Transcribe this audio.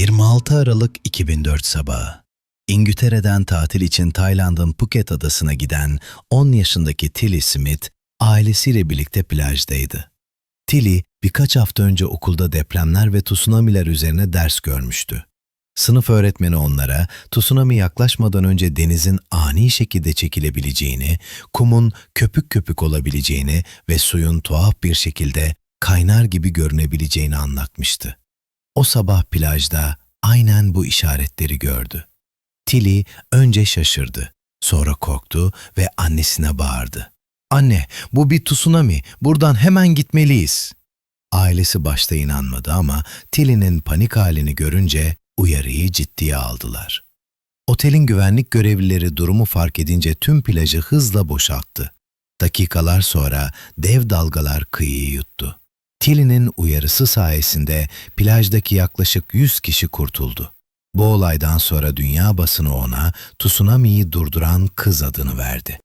26 Aralık 2004 sabahı. İngiltere'den tatil için Tayland'ın Phuket adasına giden 10 yaşındaki Tilly Smith ailesiyle birlikte plajdaydı. Tilly birkaç hafta önce okulda depremler ve tsunamiler üzerine ders görmüştü. Sınıf öğretmeni onlara tsunami yaklaşmadan önce denizin ani şekilde çekilebileceğini, kumun köpük köpük olabileceğini ve suyun tuhaf bir şekilde kaynar gibi görünebileceğini anlatmıştı. O sabah plajda aynen bu işaretleri gördü. Tilly önce şaşırdı, sonra korktu ve annesine bağırdı. Anne, bu bir tsunami, buradan hemen gitmeliyiz. Ailesi başta inanmadı ama Tilly'nin panik halini görünce uyarıyı ciddiye aldılar. Otelin güvenlik görevlileri durumu fark edince tüm plajı hızla boşalttı. Dakikalar sonra dev dalgalar kıyıyı yuttu. Tilly'nin uyarısı sayesinde plajdaki yaklaşık 100 kişi kurtuldu. Bu olaydan sonra dünya basını ona tsunami'yi durduran kız adını verdi.